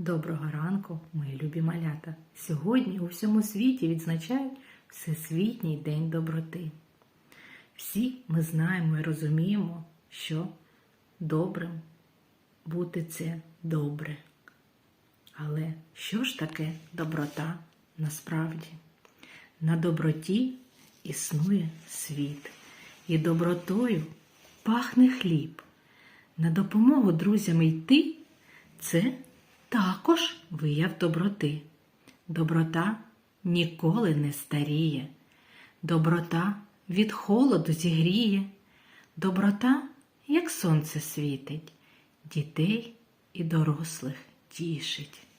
Доброго ранку, мої любі малята! Сьогодні у всьому світі відзначають Всесвітній день доброти. Всі ми знаємо і розуміємо, що добрим бути це добре. Але що ж таке доброта насправді? На доброті існує світ, і добротою пахне хліб. На допомогу друзям йти це також вияв доброти. Доброта ніколи не старіє. Доброта від холоду зігріє. Доброта, як сонце світить, дітей і дорослих тішить.